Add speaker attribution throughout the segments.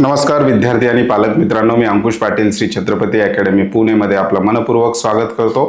Speaker 1: नमस्कार विद्यार्थी आणि पालक मित्रांनो मी अंकुश पाटील श्री छत्रपती अकॅडमी पुणेमध्ये आपलं मनपूर्वक स्वागत करतो.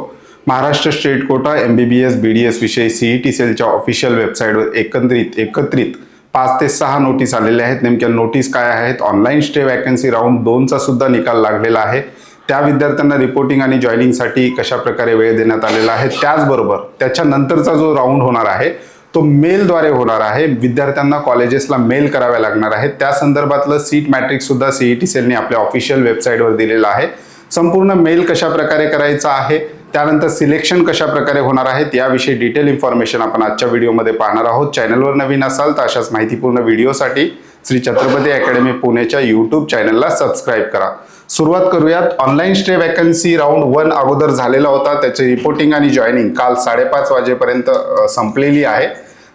Speaker 1: Maharashtra state quota M B B S B D S विषयी सीई टी सेलच्या ऑफिशियल वेबसाईटवर एकत्रित एकत्रित पाच ते सहा नोटीस आलेल्या आहेत. नेमक्या नोटीस काय आहेत? ऑनलाईन स्टे वॅकन्सी राऊंड दोनचा सुद्धा निकाल लागलेला आहे. त्या विद्यार्थ्यांना रिपोर्टिंग आणि जॉईनिंगसाठी कशा प्रकारे वेळ देण्यात आलेला आहे? त्याचबरोबर त्याच्यानंतरचा जो राऊंड होणार आहे तो मेलद्वारे होणार आहे. विद्यार्थ्यांना कॉलेजेसला मेल कराव्या लागणार आहेत. त्या संदर्भातलं सीट मॅट्रिक्स सुद्धा सीईटी सेलने आपल्या ऑफिशियल वेबसाईटवर दिलेलं आहे. संपूर्ण मेल कशा प्रकारे करायचा आहे? त्यानंतर सिलेक्शन कशा प्रकारे होणार आहेत? याविषयी डिटेल इन्फॉर्मेशन आपण आजच्या व्हिडिओमध्ये पाहणार आहोत. चॅनलवर नवीन असाल तर अशाच माहितीपूर्ण व्हिडिओसाठी श्री छत्रपती अकॅडमी पुणेच्या यूट्यूब चॅनलला सबस्क्राईब करा. सुरुवात करूयात. Online stay vacancy round one अगोदर झालेला होता. त्याचे रिपोर्टिंग आणि जॉईनिंग काल साडेपाच वाजेपर्यंत संपलेली आहे.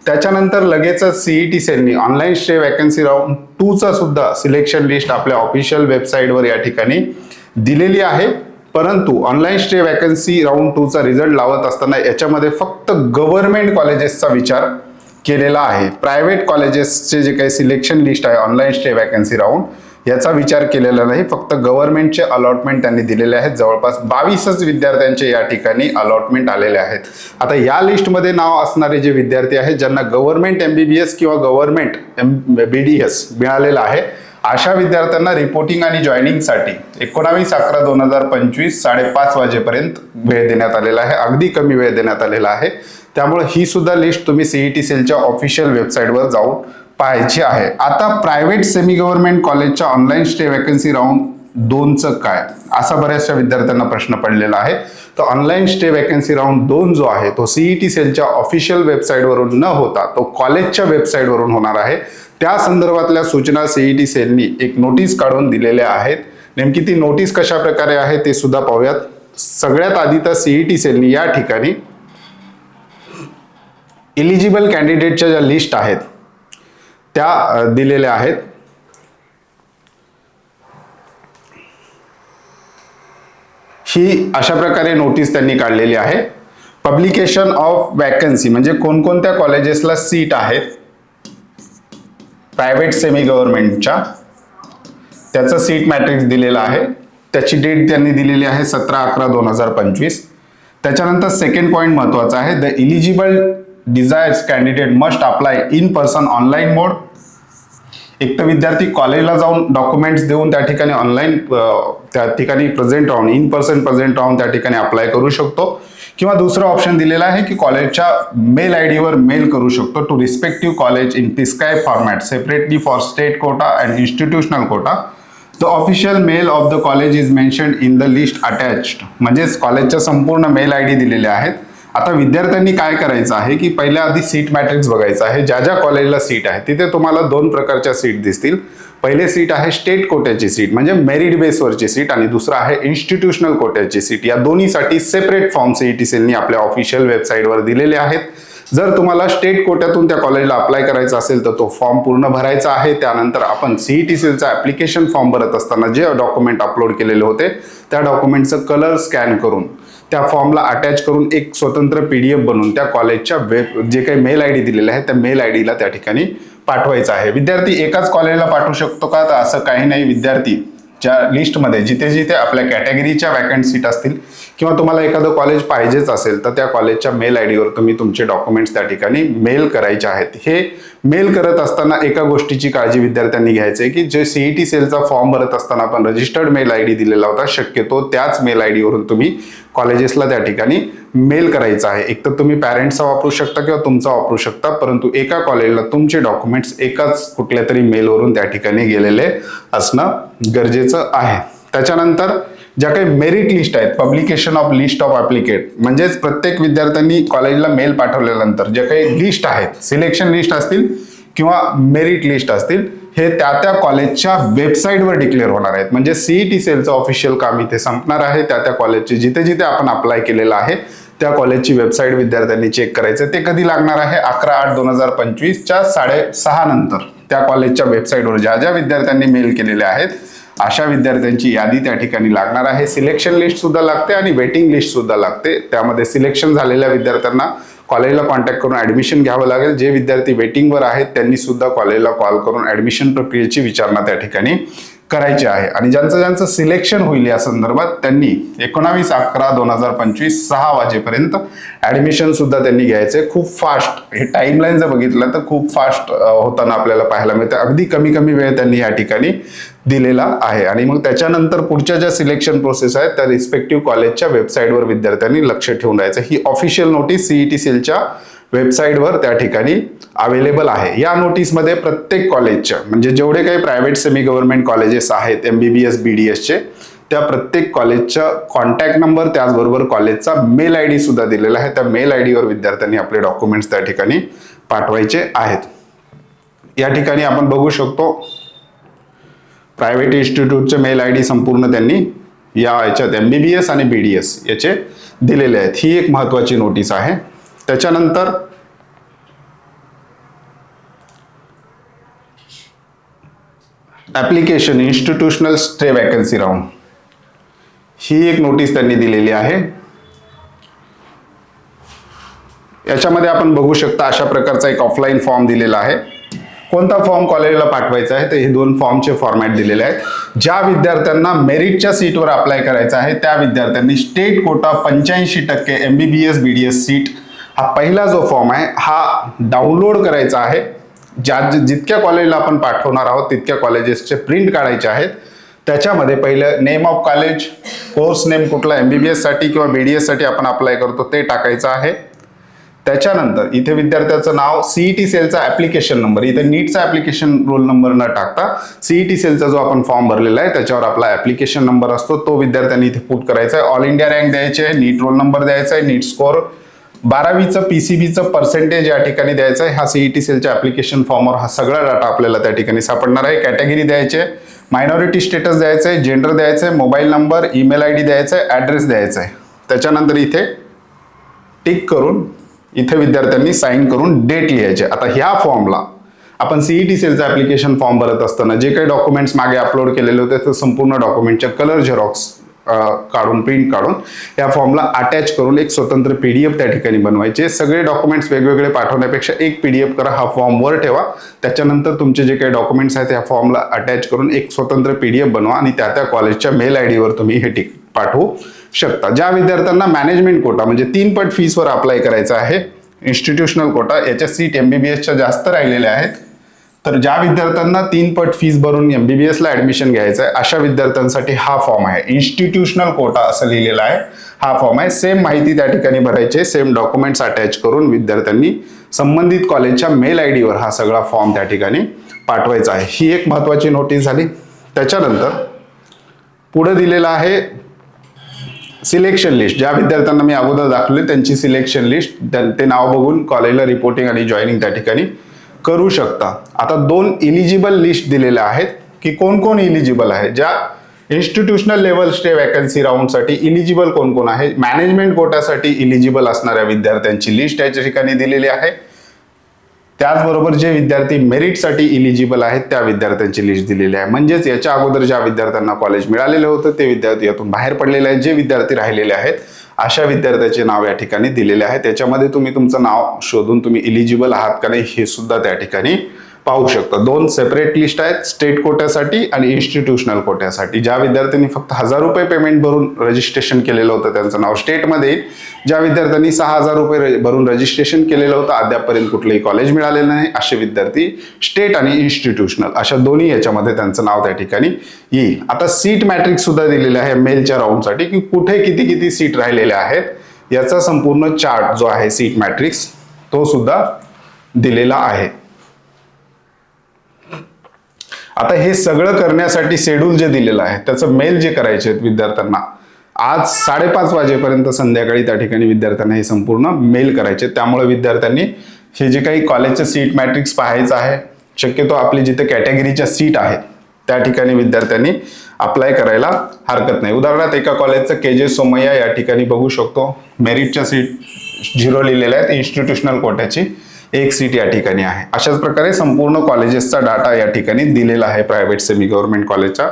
Speaker 1: त्याच्यानंतर लगेचच सीईटी सेलनी ऑनलाईन स्टे वॅकन्सी राऊंड टूचा सुद्धा सिलेक्शन लिस्ट आपल्या ऑफिशियल वेबसाईटवर या ठिकाणी दिलेली आहे. परंतु ऑनलाईन स्टे वॅकन्सी राऊंड टूचा रिझल्ट लावत असताना याच्यामध्ये फक्त गव्हर्नमेंट कॉलेजेसचा विचार केलेला आहे. प्रायव्हेट कॉलेजेसचे जे काही सिलेक्शन लिस्ट आहे ऑनलाईन स्टे वॅकन्सी राऊंड याचा विचार केलेला नाही फक्त गव्हर्नमेंटचे अलॉटमेंट त्यांनी दिलेले आहेत. जवळपास बावीसच विद्यार्थ्यांचे या ठिकाणी अलॉटमेंट आलेले आहेत. आता या लिस्टमध्ये नाव असणारे जे विद्यार्थी आहेत ज्यांना government M B B S किंवा government M B D S मिळालेलं आहे अशा विद्यार्थ्यांना रिपोर्टिंग आणि जॉईनिंगसाठी एकोणावीस अकरा दोन हजार पंचवीस साडेपाच वाजेपर्यंत वेळ देण्यात आलेला आहे. अगदी कमी वेळ देण्यात आलेला आहे. त्यामुळे ही सुद्धा लिस्ट तुम्ही सीईटी सेलच्या ऑफिशियल वेबसाईटवर जाऊन पाहायची आहे. आता प्रायव्हेट सेमी गव्हर्नमेंट कॉलेजच्या ऑनलाईन स्टे वॅकन्सी राऊंड दोनचं काय? असा बऱ्याचशा विद्यार्थ्यांना प्रश्न पडलेला आहे. तर ऑनलाईन स्टे वॅकन्सी राऊंड दोन जो आहे तो सीईटी सेलच्या ऑफिशियल वेबसाईटवरून न होता तो कॉलेजच्या वेबसाईटवरून होणार आहे. त्या संदर्भातल्या सूचना सीईटी सेलनी एक नोटीस काढून दिलेल्या आहेत. नेमकी ती नोटीस कशा प्रकारे आहे ते सुद्धा पाहूयात. सगळ्यात आधी तर सीईटी सेलनी या ठिकाणी इलिजिबल कॅन्डिडेटच्या ज्या लिस्ट आहेत त्या दिलेल्या आहेत. ही अशा प्रकारे नोटीस त्यांनी काढलेली आहे. पब्लिकेशन ऑफ वॅकन्सी म्हणजे कोणकोणत्या कॉलेजेसला सीट आहेत प्रायव्हेट सेमी गव्हर्नमेंटच्या त्याचं सीट मॅट्रिक्स दिलेलं आहे. त्याची डेट त्यांनी दिलेली आहे सतरा अकरा दोन हजार पंचवीस. त्याच्यानंतर सेकंड पॉईंट महत्त्वाचा आहे. The eligible desirous candidate must apply in person online mode एक तर विद्यार्थी कॉलेजला जाऊन डॉक्युमेंट्स देऊन त्या ठिकाणी ऑनलाईन त्या ठिकाणी प्रेझेंट राहून इन पर्सन प्रेझेंट राहून त्या ठिकाणी अप्लाय करू शकतो. किंवा दुसरं ऑप्शन दिलेलं आहे की कॉलेजच्या मेल आय डीवर मेल करू शकतो to respective college in पिस्काय format separately for state quota and institutional quota the official mail of the college is mention in the list attached म्हणजेच कॉलेजच्या संपूर्ण मेल आय डी दिलेल्या आहेत. आता विद्यार्थ्यांनी काय करायचं आहे की पहिल्या आधी सीट मॅट्रिक्स बघायचं आहे. ज्या ज्या कॉलेजला सीट आहे तिथे तुम्हाला दोन प्रकारच्या सीट दिसतील. पहिले सीट आहे स्टेट कोट्याची सीट म्हणजे मेरिट बेसवरची सीट आणि दुसरं आहे इन्स्टिट्यूशनल कोट्याची सीट या दोन्हीसाठी सेपरेट फॉर्म सीईटी सेलनी आपल्या ऑफिशियल वेबसाईटवर दिलेले आहेत. जर तुम्हाला स्टेट कोट्यातून त्या कॉलेजला अप्लाय करायचा असेल तर तो फॉर्म पूर्ण भरायचा आहे. त्यानंतर आपण सीईटी सेलचा ऍप्लिकेशन फॉर्म भरत असताना जे डॉक्युमेंट अपलोड केलेले होते त्या डॉक्युमेंटचं कलर स्कॅन करून त्या फॉर्मला अटॅच करून एक स्वतंत्र पी डी एफ बनवून त्या कॉलेजच्या वेब जे काही मेल आय डी दिलेलं आहे त्या मेल आय डीला त्या ठिकाणी पाठवायचं आहे. विद्यार्थी एकाच कॉलेजला पाठवू शकतो का? तर असं काही नाही. विद्यार्थी ज्या लिस्टमध्ये जिथे जिथे आपल्या कॅटेगरीच्या वॅकंट सीट असतील किंवा तुम्हाला एखादं कॉलेज पाहिजेच असेल तर त्या कॉलेजच्या मेल आय डीवर तुम्ही तुमचे डॉक्युमेंट्स त्या ठिकाणी मेल करायचे आहेत. हे मेल करत असताना एका गोष्टीची काळजी विद्यार्थ्यांनी घ्यायची आहे की जे सीईटी सेलचा फॉर्म भरत असताना आपण रजिस्टर्ड मेल आय डी दिलेला होता. शक्यतो त्याच मेल आय डीवरून तुम्ही कॉलेजेसला त्या ठिकाणी मेल करायचा आहे. एक तर तुम्ही पॅरेंट्सचा वापरू शकता किंवा तुमचा वापरू शकता परंतु एका कॉलेजला तुमचे डॉक्युमेंट्स एकाच कुठल्या तरी मेलवरून त्या ठिकाणी गेलेले असणं गरजेचं आहे. त्याच्यानंतर ज्या काही मेरिट लिस्ट आहेत publication of list of applicant म्हणजेच प्रत्येक विद्यार्थ्यांनी कॉलेजला मेल पाठवल्यानंतर ज्या काही लिस्ट आहेत सिलेक्शन लिस्ट असतील किंवा मेरिट लिस्ट असतील हे त्या त्या कॉलेजच्या वेबसाईटवर डिक्लेअर होणार आहेत. म्हणजे सीईटी सेलचं ऑफिशियल काम इथे संपणार आहे. त्या त्या कॉलेजचे जिथे जिथे आपण अप्लाय केलेलं आहे त्या कॉलेजची वेबसाईट विद्यार्थ्यांनी चेक करायचं. ते कधी लागणार आहे? अकरा आठ दोन हजार पंचवीसच्या साडेसहा नंतर. त्या कॉलेजच्या वेबसाईटवर ज्या ज्या विद्यार्थ्यांनी मेल केलेले आहेत अशा विद्यार्थ्यांची यादी त्या ठिकाणी लागणार आहे. सिलेक्शन लिस्ट सुद्धा लागते आणि वेटिंग लिस्ट सुद्धा लागते. त्यामध्ये सिलेक्शन झालेल्या विद्यार्थ्यांना कॉलेजला कॉन्टॅक्ट करून ॲडमिशन घ्यावं लागेल. जे विद्यार्थी वेटिंगवर आहेत त्यांनी सुद्धा कॉलेजला कॉल करून ॲडमिशन प्रक्रियेची विचारणा त्या ठिकाणी करायची आहे. आणि ज्यांचं ज्यांचं सिलेक्शन होईल या संदर्भात त्यांनी एकोणावीस अकरा दोन हजार पंचवीस सहा वाजेपर्यंत ॲडमिशन सुद्धा त्यांनी आहे खूप फास्ट हे टाईमलाईन जर बघितलं तर खूप फास्ट होताना आपल्याला पाहायला मिळतं. अगदी कमी कमी वेळ त्यांनी या ठिकाणी दिलेला आहे. आणि मग त्याच्यानंतर पुढच्या ज्या सिलेक्शन प्रोसेस आहेत त्या रिस्पेक्टिव्ह कॉलेजच्या वेबसाईटवर विद्यार्थ्यांनी लक्ष ठेवून राहायचं. ही ऑफिशियल नोटीस सीईटी सेलच्या वेबसाईटवर त्या ठिकाणी अवेलेबल आहे. या नोटीसमध्ये प्रत्येक कॉलेजच्या म्हणजे जेवढे काही प्रायव्हेट सेमी गव्हर्नमेंट कॉलेजेस आहेत M B B S B D एसचे त्या प्रत्येक कॉलेजच्या कॉन्टॅक्ट नंबर त्याचबरोबर कॉलेजचा मेल आय डी सुद्धा दिलेला आहे. त्या मेल आय डीवर विद्यार्थ्यांनी आपले डॉक्युमेंट्स त्या ठिकाणी पाठवायचे आहेत. या ठिकाणी आपण बघू शकतो प्रायव्हेट इन्स्टिट्यूटचे मेल आय डी संपूर्ण त्यांनी या याच्यात एम बी बी एस आणि बी डी एस याचे दिलेले आहेत. ही एक महत्त्वाची नोटीस आहे. त्याच्यानंतर application institutional stay vacancy round ही एक नोटीस त्यांनी दिलेली आहे. याच्यामध्ये आपण बघू शकता अशा प्रकारचा एक ऑफलाईन फॉर्म दिलेला आहे. कोणता फॉर्म कॉलेजला पाठवायचा आहे तर हे दोन फॉर्मचे फॉर्मॅट दिलेले आहेत. ज्या विद्यार्थ्यांना मेरिटच्या सीटवर अप्लाय करायचं आहे त्या विद्यार्थ्यांनी स्टेट कोटा पंच्याऐंशी टक्के M B B S B D S seat हा पहिला जो फॉर्म आहे हा डाउनलोड करायचा आहे. ज्या जितक्या कॉलेजला आपण पाठवणार आहोत तितक्या कॉलेजेसचे प्रिंट काढायचे आहेत. त्याच्यामध्ये पहिलं name of college course name कुठला एम बी बी एससाठी किंवा बी डी एससाठी आपण अप्लाय करतो ते टाकायचं आहे. त्याच्यानंतर इथे विद्यार्थ्याचं नाव सीईटी सेलचा ऍप्लिकेशन नंबर इथे नीटचा ऍप्लिकेशन रोल नंबर न टाकता सीईटी सेलचा जो आपण फॉर्म भरलेला आहे त्याच्यावर आपला ऍप्लिकेशन नंबर असतो. तो विद्यार्थ्यांनी इथे पुट करायचा आहे. ऑल इंडिया रँक द्यायचे आहे नीट रोल नंबर द्यायचा आहे नीट स्कोर बारावीचं पीसीबीचं पर्सेंटेज या ठिकाणी द्यायचं आहे. हा सीईटी सेलच्या ऍप्लिकेशन फॉर्मवर हा सगळा डाटा आपल्याला त्या ठिकाणी सापडणार आहे. कॅटेगरी द्यायचे मायनॉरिटी स्टेटस द्यायचं आहे जेंडर द्यायचं आहे mobile number email I D द्यायचा आहे ॲड्रेस द्यायचा आहे. त्याच्यानंतर इथे टिक करून इथे विद्यार्थ्यांनी साईन करून डेट लिहायचे. आता ह्या फॉर्मला आपण सीईटी सेलचा ऍप्लिकेशन फॉर्म भरत असताना जे काही डॉक्युमेंट्स मागे अपलोड केलेले होते ते संपूर्ण डॉक्युमेंटच्या कलर झेरॉक्स काढून प्रिंट काढून या फॉर्मला अटॅच करून एक स्वतंत्र पीडीएफ त्या ठिकाणी बनवायचे. सगळे डॉक्युमेंट्स वेगवेगळे पाठवण्यापेक्षा एक पीडीएफ करा हा फॉर्म वर ठेवा. त्याच्यानंतर तुमचे जे काही डॉक्युमेंट्स आहेत या फॉर्मला अटॅच करून एक स्वतंत्र पीडीएफ बनवा आणि त्या त्या कॉलेजच्या मेल आय डीवर तुम्ही हे टिक पाठवू शकता. ज्या विद्यार्थ्यांना मॅनेजमेंट कोटा म्हणजे तीन पट फीसवर अप्लाय करायचा आहे इन्स्टिट्यूशनल कोटा याच्या सीट एम बी बी एसच्या जास्त राहिलेल्या आहेत तर ज्या विद्यार्थ्यांना तीन पट फीस भरून एम बी बी एसला ॲडमिशन घ्यायचं आहे अशा विद्यार्थ्यांसाठी हा फॉर्म आहे. इन्स्टिट्यूशनल कोटा असं लिहिलेला आहे. हा फॉर्म आहे. सेम माहिती त्या ठिकाणी भरायची सेम डॉक्युमेंट्स अटॅच करून विद्यार्थ्यांनी संबंधित कॉलेजच्या मेल आय डीवर हा सगळा फॉर्म त्या ठिकाणी पाठवायचा आहे. ही एक महत्त्वाची नोटीस झाली. त्याच्यानंतर पुढे दिलेला आहे सिलेक्शन लिस्ट. ज्या विद्यार्थ्यांना मी अगोदर दाखवले त्यांची सिलेक्शन लिस्ट ते नाव बघून कॉलेजला रिपोर्टिंग आणि जॉईनिंग त्या ठिकाणी करू शकता. आता दोन इलिजिबल लिस्ट दिलेल्या आहेत की कोण कोण इलिजिबल आहे? ज्या इन्स्टिट्यूशनल लेवल स्टे वॅकन्सी राऊंडसाठी इलिजिबल कोण कोण आहे? मॅनेजमेंट कोटासाठी इलिजिबल असणाऱ्या विद्यार्थ्यांची लिस्ट याच्या ठिकाणी दिलेली आहे. त्याचबरोबर जे विद्यार्थी मेरिटसाठी इलिजिबल आहेत त्या विद्यार्थ्यांची लिस्ट दिलेली आहे. म्हणजेच याच्या अगोदर ज्या विद्यार्थ्यांना कॉलेज मिळालेलं होतं ते विद्यार्थी यातून बाहेर पडलेले आहेत. जे विद्यार्थी राहिलेले आहेत अशा विद्यार्थ्याचे नाव या ठिकाणी दिलेले आहे. त्याच्यामध्ये तुम्ही तुमचं नाव शोधून तुम्ही इलिजिबल आहात का नाही हे सुद्धा त्या ठिकाणी पाहू शकता. दोन सेपरेट लिस्ट आहेत स्टेट कोट्यासाठी आणि इन्स्टिट्यूशनल कोट्यासाठी. ज्या विद्यार्थ्यांनी फक्त हजार रुपये पेमेंट भरून रजिस्ट्रेशन केलेलं होतं त्यांचं नाव स्टेटमध्ये येईल. ज्या विद्यार्थ्यांनी सहा हजार रुपये भरून रजिस्ट्रेशन केलेलं होतं अद्यापपर्यंत कुठलंही कॉलेज मिळालेलं नाही असे विद्यार्थी स्टेट आणि इन्स्टिट्यूशनल अशा दोन्ही याच्यामध्ये त्यांचं नाव त्या ठिकाणी येईल. आता सीट मॅट्रिक्स सुद्धा दिलेलं आहे मेलच्या राऊंडसाठी की कुठे किती किती सीट राहिलेल्या आहेत याचा संपूर्ण चार्ट जो आहे सीट मॅट्रिक्स तो सुद्धा दिलेला आहे. आता हे सगळं करण्यासाठी शेड्यूल जे दिलेलं आहे त्याचं मेल जे करायचे आहेत विद्यार्थ्यांना आज साडेपाच वाजेपर्यंत संध्याकाळी त्या ठिकाणी विद्यार्थ्यांना हे संपूर्ण मेल करायचे त्यामुळे विद्यार्थ्यांनी हे जे काही कॉलेजचे सीट मॅट्रिक्स पाहायचं आहे शक्यतो आपली जिथे कॅटेगरीच्या सीट आहेत त्या ठिकाणी विद्यार्थ्यांनी अप्लाय करायला हरकत नाही. उदाहरणार्थ एका कॉलेजचं के जे सोमय्या या ठिकाणी बघू शकतो. मेरिटच्या सीट झिरो लिहिलेल्या आहेत इन्स्टिट्यूशनल कोट्याची एक सीट या ठिकाणी आहे. अशाच प्रकारे संपूर्ण कॉलेजेसचा डाटा या ठिकाणी दिलेला आहे प्रायव्हेट सेमी गव्हर्नमेंट कॉलेजचा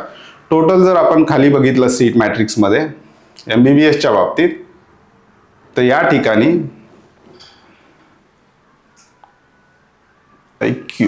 Speaker 1: टोटल जर आपण खाली बघितलं सीट मॅट्रिक्समध्ये एम बी बी एसच्या बाबतीत तर या ठिकाणी क्यू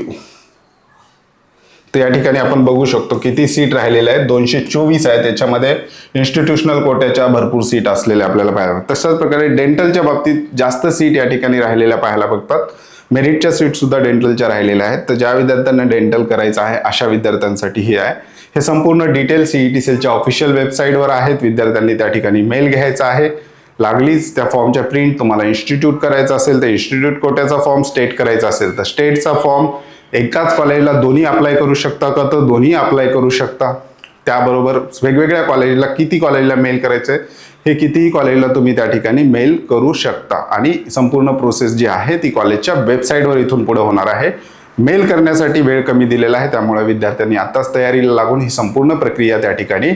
Speaker 1: तर या ठिकाणी आपण बघू शकतो किती सीट राहिलेल्या आहेत. दोनशे चोवीस आहे. त्याच्यामध्ये इन्स्टिट्यूशनल कोट्याच्या भरपूर सीट असलेल्या आपल्याला पाहायला तशाच प्रकारे डेंटलच्या बाबतीत जास्त सीट या ठिकाणी राहिलेल्या पाहायला बघतात. मेरिटच्या सीटसुद्धा डेंटलच्या राहिलेल्या आहेत. तर ज्या विद्यार्थ्यांना डेंटल करायचं आहे अशा विद्यार्थ्यांसाठी हे आहे. हे संपूर्ण डिटेल सीईटी सेलच्या ऑफिशियल वेबसाईटवर आहेत. विद्यार्थ्यांनी त्या ठिकाणी मेल घ्यायचा आहे. लागलीच त्या फॉर्मच्या प्रिंट तुम्हाला इन्स्टिट्यूट करायचा असेल तर इन्स्टिट्यूट कोट्याचा फॉर्म स्टेट करायचा असेल तर स्टेटचा फॉर्म एकाच कॉलेजला दोन्ही अप्लाय करू शकता का? तर दोन्ही अप्लाय करू शकता. त्याबरोबर वेगवेगळ्या कॉलेजला किती कॉलेजला मेल करायचं आहे हे कितीही कॉलेजला तुम्ही त्या ठिकाणी मेल करू शकता? आणि संपूर्ण प्रोसेस जी आहे ती कॉलेजच्या वेबसाईटवर इथून पुढे होणार आहे. मेल करण्यासाठी वेळ कमी दिलेला आहे त्यामुळे विद्यार्थ्यांनी आताच तयारीला लागून ही संपूर्ण प्रक्रिया त्या ठिकाणी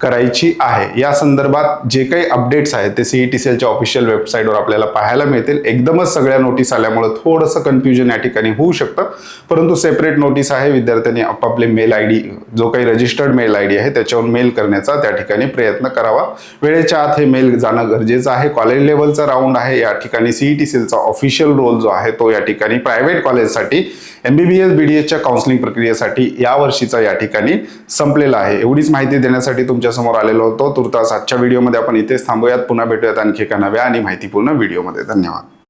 Speaker 1: करायची आहे. या संदर्भात जे काही अपडेट्स आहेत ते सीईटी सेलच्या ऑफिशियल वेबसाईटवर आपल्याला पाहायला मिळतील. एकदमच सगळ्या नोटीस आल्यामुळे थोडंसं कन्फ्युजन या ठिकाणी होऊ शकतं. परंतु सेपरेट नोटीस आहे विद्यार्थ्यांनी आपापले मेल आय डी जो काही रजिस्टर्ड मेल आय डी आहे त्याच्यावर मेल करण्याचा त्या ठिकाणी प्रयत्न करावा. वेळेच्या आत हे मेल जाणं गरजेचं आहे. कॉलेज लेवलचा राऊंड आहे या ठिकाणी सीईटी सेलचा ऑफिशियल रोल जो आहे तो या ठिकाणी प्रायव्हेट कॉलेजसाठी एमबीबीएस बीडीएसच्या काउन्सिलिंग प्रक्रियेसाठी या वर्षीचा या ठिकाणी संपलेला आहे. एवढीच माहिती देण्यासाठी तुमच्यासमोर आलेलो होतो. तुर्तास आजच्या व्हिडिओमध्ये आपण इथेच थांबूयात. पुन्हा भेटूयात आणखी एका नव्या आणि माहितीपूर्ण व्हिडिओमध्ये धन्यवाद.